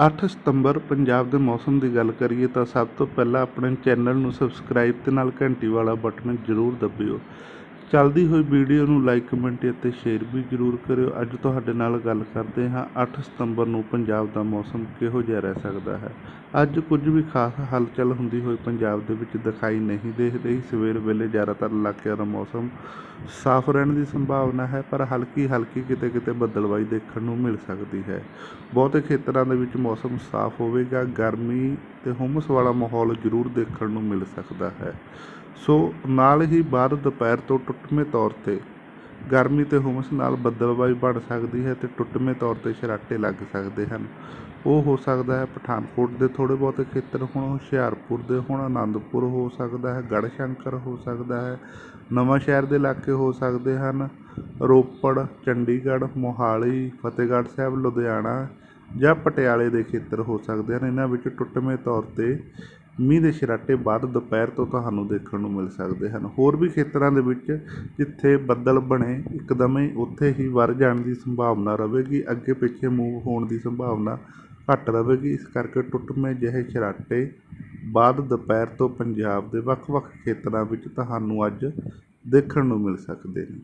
8 ਸਤੰਬਰ ਪੰਜਾਬ ਦੇ ਮੌਸਮ ਦੀ ਗੱਲ ਕਰੀਏ ਤਾਂ ਸਭ ਤੋਂ ਪਹਿਲਾਂ ਆਪਣੇ ਚੈਨਲ ਨੂੰ ਸਬਸਕ੍ਰਾਈਬ ਤੇ ਨਾਲ ਘੰਟੀ ਵਾਲਾ ਬਟਨ ਜ਼ਰੂਰ ਦਬਿਓ। ਚੱਲਦੀ ਹੋਈ ਵੀਡੀਓ ਨੂੰ ਲਾਈਕ ਕਮੈਂਟ ਅਤੇ ਸ਼ੇਅਰ ਵੀ ਜ਼ਰੂਰ ਕਰਿਓ। ਅੱਜ ਤੁਹਾਡੇ ਨਾਲ ਗੱਲ ਕਰਦੇ ਹਾਂ 8 ਸਤੰਬਰ ਨੂੰ ਪੰਜਾਬ ਦਾ ਮੌਸਮ ਕਿਹੋ ਜਿਹਾ ਰਹਿ ਸਕਦਾ ਹੈ? ਅੱਜ ਕੁਝ ਵੀ ਖਾਸ ਹਲਚਲ ਹੁੰਦੀ ਹੋਈ ਪੰਜਾਬ ਦੇ ਵਿੱਚ ਦਿਖਾਈ ਨਹੀਂ ਦੇ ਰਹੀ। ਸਵੇਰ ਵੇਲੇ ਜ਼ਿਆਦਾਤਰ ਇਲਾਕਿਆਂ ਦਾ ਮੌਸਮ ਸਾਫ਼ ਰਹਿਣ ਦੀ ਸੰਭਾਵਨਾ ਹੈ, ਪਰ ਹਲਕੀ ਹਲਕੀ ਕਿਤੇ ਕਿਤੇ ਬੱਦਲਵਾਈ ਦੇਖਣ ਨੂੰ ਮਿਲ ਸਕਦੀ ਹੈ। ਬਹੁਤੇ ਖੇਤਰਾਂ ਦੇ ਵਿੱਚ ਮੌਸਮ ਸਾਫ਼ ਹੋਵੇਗਾ। ਗਰਮੀ ਤੇ ਹੁਮਸ ਵਾਲਾ ਮਾਹੌਲ ਜ਼ਰੂਰ ਦੇਖਣ ਨੂੰ ਮਿਲ ਸਕਦਾ ਹੈ। ਸੋ ਨਾਲ ਹੀ ਬਾਅਦ ਦੁਪਹਿਰ ਤੋਂ ਟੁੱਟਵੇਂ ਤੌਰ ਤੇ ਗਰਮੀ ਤੇ ਹੁਮਸ ਨਾਲ ਬੱਦਲਵਾਈ ਬਣ ਸਕਦੀ ਹੈ ਤੇ ਟੁੱਟਵੇਂ ਤੌਰ ਤੇ ਛਰਾਟੇ ਲੱਗ ਸਕਦੇ ਹਨ। ਉਹ ਹੋ ਸਕਦਾ ਹੈ ਪਠਾਨਕੋਟ ਦੇ ਥੋੜ੍ਹੇ ਬਹੁਤੇ ਖੇਤਰ ਹੁਣ, ਹੁਸ਼ਿਆਰਪੁਰ ਦੇ ਹੁਣ, ਆਨੰਦਪੁਰ ਹੋ ਸਕਦਾ ਹੈ, ਗੜ੍ਹਸ਼ੰਕਰ ਹੋ ਸਕਦਾ ਹੈ, ਨਵਾਂ ਸ਼ਹਿਰ ਦੇ ਇਲਾਕੇ ਹੋ ਸਕਦੇ ਹਨ। ਰੋਪੜ, ਚੰਡੀਗੜ੍ਹ, ਮੋਹਾਲੀ, ਫਤਿਹਗੜ੍ਹ ਸਾਹਿਬ, ਲੁਧਿਆਣਾ ਜਾਂ ਪਟਿਆਲੇ ਦੇ ਖੇਤਰ ਹੋ ਸਕਦੇ ਹਨ। ਇਹਨਾਂ ਵਿੱਚ ਟੁੱਟਵੇਂ ਤੌਰ ਤੇ ਮੀਂਹ ਦੇ ਛਰਾਟੇ ਬਾਅਦ ਦੁਪਹਿਰ ਤੋਂ ਤੁਹਾਨੂੰ ਦੇਖਣ ਨੂੰ ਮਿਲ ਸਕਦੇ ਹਨ। ਹੋਰ ਵੀ ਖੇਤਰਾਂ ਦੇ ਵਿੱਚ ਜਿੱਥੇ ਬੱਦਲ ਬਣੇ, ਇੱਕਦਮ ਹੀ ਉੱਥੇ ਹੀ ਵਰ ਜਾਣ ਦੀ ਸੰਭਾਵਨਾ ਰਹੇਗੀ, ਅੱਗੇ ਪਿੱਛੇ ਮੂਵ ਹੋਣ ਦੀ ਸੰਭਾਵਨਾ ਘੱਟ ਰਹੇਗੀ। ਇਸ ਕਰਕੇ ਟੁੱਟਵੇਂ ਜਿਹੇ ਛਰਾਟੇ ਬਾਅਦ ਦੁਪਹਿਰ ਤੋਂ ਪੰਜਾਬ ਦੇ ਵੱਖ-ਵੱਖ ਖੇਤਰਾਂ ਵਿੱਚ ਤੁਹਾਨੂੰ ਅੱਜ ਦੇਖਣ ਨੂੰ ਮਿਲ ਸਕਦੇ ਨੇ।